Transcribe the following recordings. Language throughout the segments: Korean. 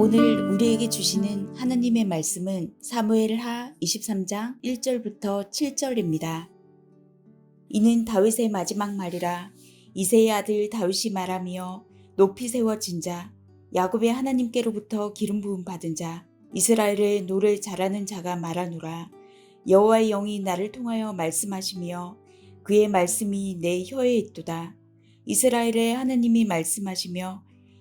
오늘 우리에게 주시는 하나님의 말씀은 사무엘하 23장 1절부터 7절입니다. 이는 다윗의 마지막 말이라 이세의 아들 다윗이 말하며 높이 세워진 자 야곱의 하나님께로부터 기름 부음 받은 자 이스라엘의 노를 잘하는 자가 말하노라 여호와의 영이 나를 통하여 말씀하시며 그의 말씀이 내 혀에 있도다 이스라엘의 하나님이 말씀하시며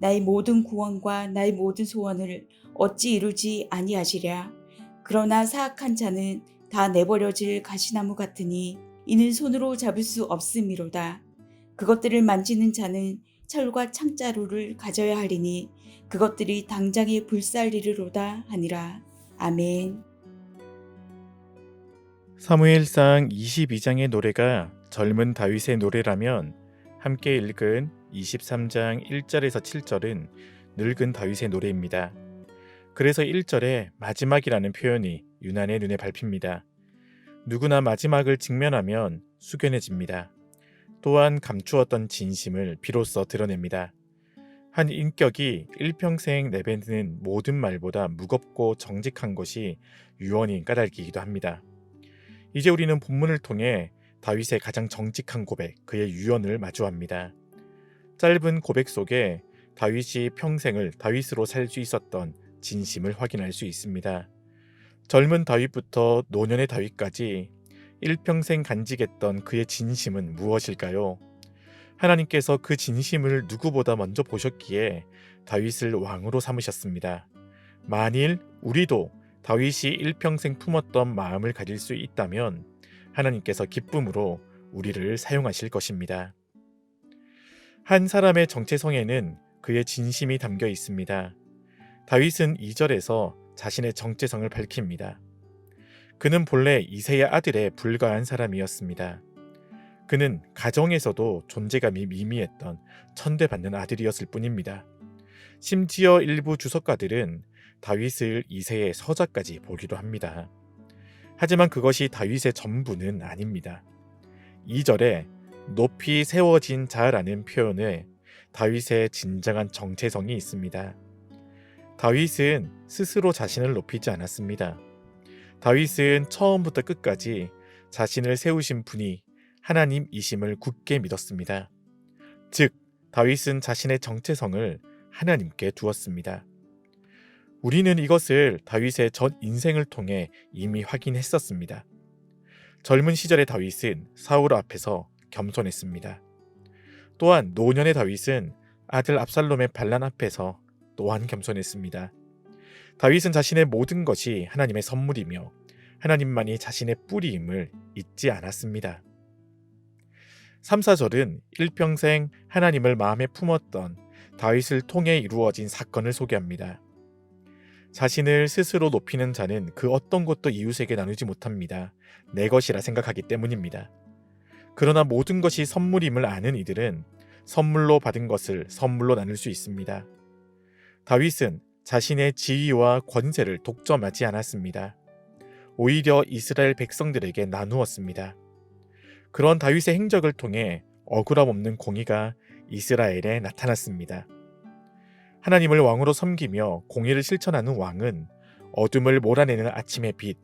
나의 모든 구원과 나의 모든 소원을 어찌 이루지 아니하시랴. 그러나 사악한 자는 다 내버려질 가시나무 같으니 이는 손으로 잡을 수 없음이로다. 그것들을 만지는 자는 철과 창자루를 가져야 하리니 그것들이 당장에 불살리르로다 하니라. 아멘. 사무엘상 22장의 노래가 젊은 다윗의 노래라면 함께 읽은 23장 1절에서 7절은 늙은 다윗의 노래입니다. 그래서 1절에 마지막이라는 표현이 유난의 눈에 밟힙니다. 누구나 마지막을 직면하면 숙연해집니다. 또한 감추었던 진심을 비로소 드러냅니다. 한 인격이 일평생 내뱉는 모든 말보다 무겁고 정직한 것이 유언인 까닭이기도 합니다. 이제 우리는 본문을 통해 다윗의 가장 정직한 고백, 그의 유언을 마주합니다. 짧은 고백 속에 다윗이 평생을 다윗으로 살 수 있었던 진심을 확인할 수 있습니다. 젊은 다윗부터 노년의 다윗까지 일평생 간직했던 그의 진심은 무엇일까요? 하나님께서 그 진심을 누구보다 먼저 보셨기에 다윗을 왕으로 삼으셨습니다. 만일 우리도 다윗이 일평생 품었던 마음을 가질 수 있다면 하나님께서 기쁨으로 우리를 사용하실 것입니다. 한 사람의 정체성에는 그의 진심이 담겨 있습니다. 다윗은 2절에서 자신의 정체성을 밝힙니다. 그는 본래 이세의 아들에 불과한 사람이었습니다. 그는 가정에서도 존재감이 미미했던 천대받는 아들이었을 뿐입니다. 심지어 일부 주석가들은 다윗을 이세의 서자까지 보기도 합니다. 하지만 그것이 다윗의 전부는 아닙니다. 2절에 높이 세워진 자라는 표현에 다윗의 진정한 정체성이 있습니다. 다윗은 스스로 자신을 높이지 않았습니다. 다윗은 처음부터 끝까지 자신을 세우신 분이 하나님이심을 굳게 믿었습니다. 즉, 다윗은 자신의 정체성을 하나님께 두었습니다. 우리는 이것을 다윗의 전 인생을 통해 이미 확인했었습니다. 젊은 시절의 다윗은 사울 앞에서 겸손했습니다. 또한 노년의 다윗은 아들 압살롬의 반란 앞에서 또한 겸손했습니다. 다윗은 자신의 모든 것이 하나님의 선물이며 하나님만이 자신의 뿌리임을 잊지 않았습니다. 3, 4절은 일평생 하나님을 마음에 품었던 다윗을 통해 이루어진 사건을 소개합니다. 자신을 스스로 높이는 자는 그 어떤 것도 이웃에게 나누지 못합니다. 내 것이라 생각하기 때문입니다. 그러나 모든 것이 선물임을 아는 이들은 선물로 받은 것을 선물로 나눌 수 있습니다. 다윗은 자신의 지위와 권세를 독점하지 않았습니다. 오히려 이스라엘 백성들에게 나누었습니다. 그런 다윗의 행적을 통해 억울함 없는 공의가 이스라엘에 나타났습니다. 하나님을 왕으로 섬기며 공의를 실천하는 왕은 어둠을 몰아내는 아침의 빛,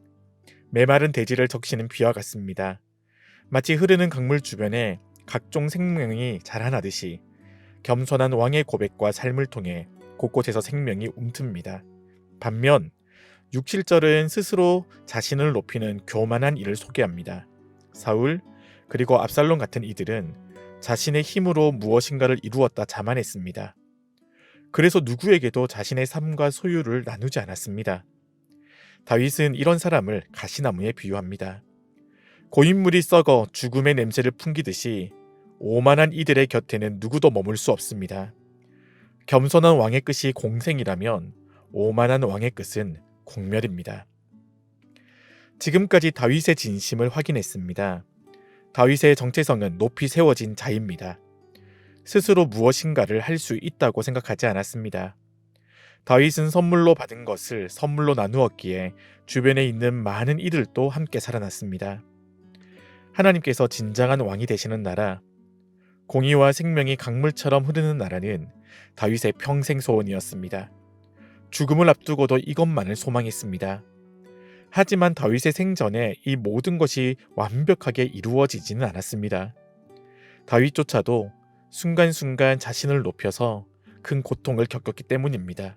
메마른 대지를 적시는 비와 같습니다. 마치 흐르는 강물 주변에 각종 생명이 자라나듯이 겸손한 왕의 고백과 삶을 통해 곳곳에서 생명이 움틉니다. 반면 6, 7절은 스스로 자신을 높이는 교만한 일을 소개합니다. 사울 그리고 압살롬 같은 이들은 자신의 힘으로 무엇인가를 이루었다 자만했습니다. 그래서 누구에게도 자신의 삶과 소유를 나누지 않았습니다. 다윗은 이런 사람을 가시나무에 비유합니다. 고인물이 썩어 죽음의 냄새를 풍기듯이 오만한 이들의 곁에는 누구도 머물 수 없습니다. 겸손한 왕의 끝이 공생이라면 오만한 왕의 끝은 공멸입니다. 지금까지 다윗의 진심을 확인했습니다. 다윗의 정체성은 높이 세워진 자입니다. 스스로 무엇인가를 할 수 있다고 생각하지 않았습니다. 다윗은 선물로 받은 것을 선물로 나누었기에 주변에 있는 많은 이들도 함께 살아났습니다. 하나님께서 진정한 왕이 되시는 나라, 공의와 생명이 강물처럼 흐르는 나라는 다윗의 평생 소원이었습니다. 죽음을 앞두고도 이것만을 소망했습니다. 하지만 다윗의 생전에 이 모든 것이 완벽하게 이루어지지는 않았습니다. 다윗조차도 순간순간 자신을 높여서 큰 고통을 겪었기 때문입니다.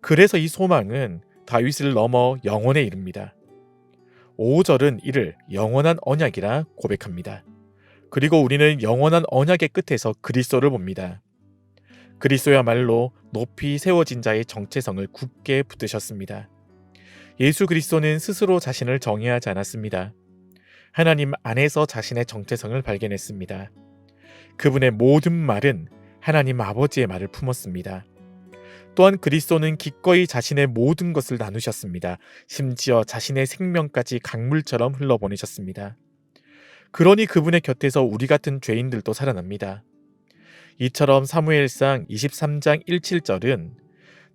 그래서 이 소망은 다윗을 넘어 영원에 이릅니다. 5절은 이를 영원한 언약이라 고백합니다. 그리고 우리는 영원한 언약의 끝에서 그리스도를 봅니다. 그리스도야말로 높이 세워진 자의 정체성을 굳게 붙드셨습니다. 예수 그리스도는 스스로 자신을 정의하지 않았습니다. 하나님 안에서 자신의 정체성을 발견했습니다. 그분의 모든 말은 하나님 아버지의 말을 품었습니다. 또한 그리스도는 기꺼이 자신의 모든 것을 나누셨습니다. 심지어 자신의 생명까지 강물처럼 흘러보내셨습니다. 그러니 그분의 곁에서 우리 같은 죄인들도 살아납니다. 이처럼 사무엘상 23장 17절은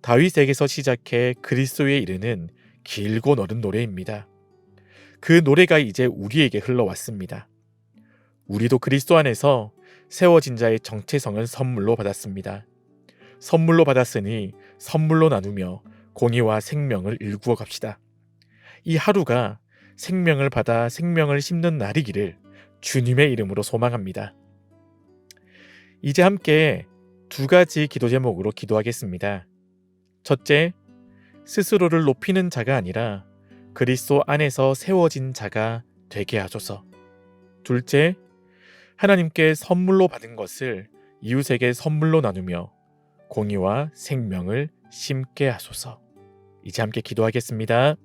다윗에게서 시작해 그리스도에 이르는 길고 넓은 노래입니다. 그 노래가 이제 우리에게 흘러왔습니다. 우리도 그리스도 안에서 세워진 자의 정체성을 선물로 받았습니다. 선물로 받았으니 선물로 나누며 공의와 생명을 일구어 갑시다. 이 하루가 생명을 받아 생명을 심는 날이기를 주님의 이름으로 소망합니다. 이제 함께 두 가지 기도 제목으로 기도하겠습니다. 첫째, 스스로를 높이는 자가 아니라 그리스도 안에서 세워진 자가 되게 하소서. 둘째, 하나님께 선물로 받은 것을 이웃에게 선물로 나누며 공의와 생명을 심게 하소서. 이제 함께 기도하겠습니다.